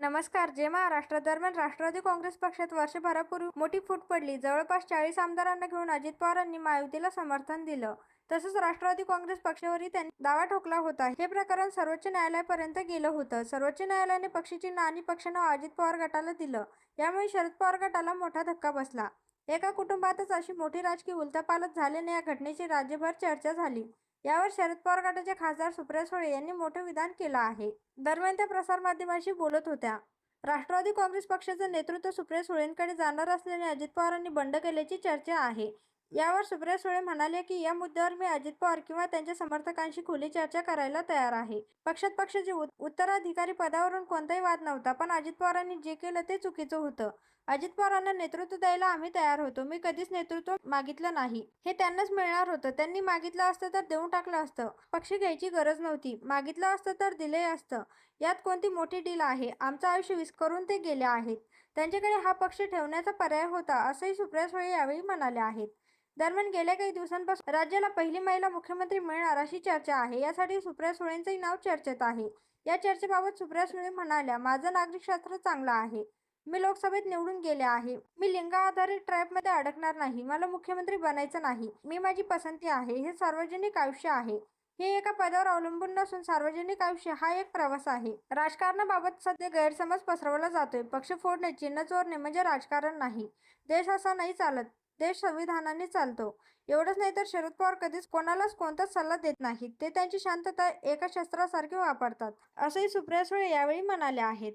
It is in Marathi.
नमस्कार जे महाराष्ट्र दरम्यान राष्ट्रवादी काँग्रेस पक्षात वर्षभरापूर्वी मोठी फूट पडली. जवळपास चाळीस आमदारांना घेऊन अजित पवारांनी महायुतीला समर्थन दिलं. तसंच राष्ट्रवादी काँग्रेस पक्षावरही त्यांनी दावा ठोकला होता. हे प्रकरण सर्वोच्च न्यायालयापर्यंत गेलं होतं. सर्वोच्च न्यायालयाने पक्षचिन्ह आणि पक्षनाव अजित पवार गटाला दिलं. यामुळे शरद पवार गटाला मोठा धक्का बसला. एका कुटुंबातच अशी मोठी राजकीय उलथापालथ झाल्याने या घटनेची राज्यभर चर्चा झाली. यावर शरद पवार गटाचे खासदार सुप्रिया सुळे यांनी मोठं विधान केलं आहे. दरम्यान त्या प्रसारमाध्यमांशी बोलत होत्या. राष्ट्रवादी काँग्रेस पक्षाचं नेतृत्व सुप्रिया सुळेंकडे जाणार असल्याने अजित पवारांनी बंड केल्याची चर्चा आहे. यावर सुप्रिया सुळे म्हणाले की या मुद्द्यावर मी अजित पवार किंवा त्यांच्या समर्थकांशी खुली चर्चा करायला तयार आहे. पक्षात पक्षाचे उत- उत्तराधिकारी पदावरून कोणताही वाद नव्हता पण अजित पवारांनी जे केलं ते चुकीचं होतं. अजित पवारांना नेतृत्व द्यायला आम्ही तयार होतो. मी कधीच नेतृत्व मागितलं नाही. हे त्यांनाच मिळणार होतं. त्यांनी मागितलं असतं तर देऊन टाकलं असतं. पक्ष घ्यायची गरज नव्हती. मागितलं असतं तर दिले असतं. यात कोणती मोठी डील आहे? आमचं आयुष्य विस्करून ते गेले आहेत. त्यांच्याकडे हा पक्ष ठेवण्याचा पर्याय होता असंही सुप्रिया सुळे यावेळी म्हणाले आहेत. दरम्यान गेल्या काही दिवसांपासून राज्याला पहिली महिला मुख्यमंत्री मिळणार अशी चर्चा आहे. यासाठी सुप्रिया सुळेंचंही नाव चर्चेत आहे. या चर्चेबाबत सुप्रिया सुळे म्हणाल्या माझं नागरिकशास्त्र चांगलं आहे. मी लोकसभेत निवडून गेले आहे. मी लिंग आधारित ट्रॅपमध्ये अडकणार नाही. मला मुख्यमंत्री बनायचं नाही. मी माझी पसंती आहे. हे सार्वजनिक आयुष्य आहे. हे एका पदावर अवलंबून नसून सार्वजनिक आयुष्य हा एक प्रवास आहे. राजकारणाबाबत सध्या गैरसमज पसरवला जातोय. पक्ष फोडणे चिन्ह चोरणे म्हणजे राजकारण नाही. देश असा नाही चालत. देश संविधानाने चालतो. एवढंच नाही तर शरद पवार कधीच कोणालाच कोणताच सल्ला देत नाहीत. ते त्यांची शांतता एका शस्त्रासारखी वापरतात. असंही सुप्रिया सुळे यावेळी म्हणाले आहेत.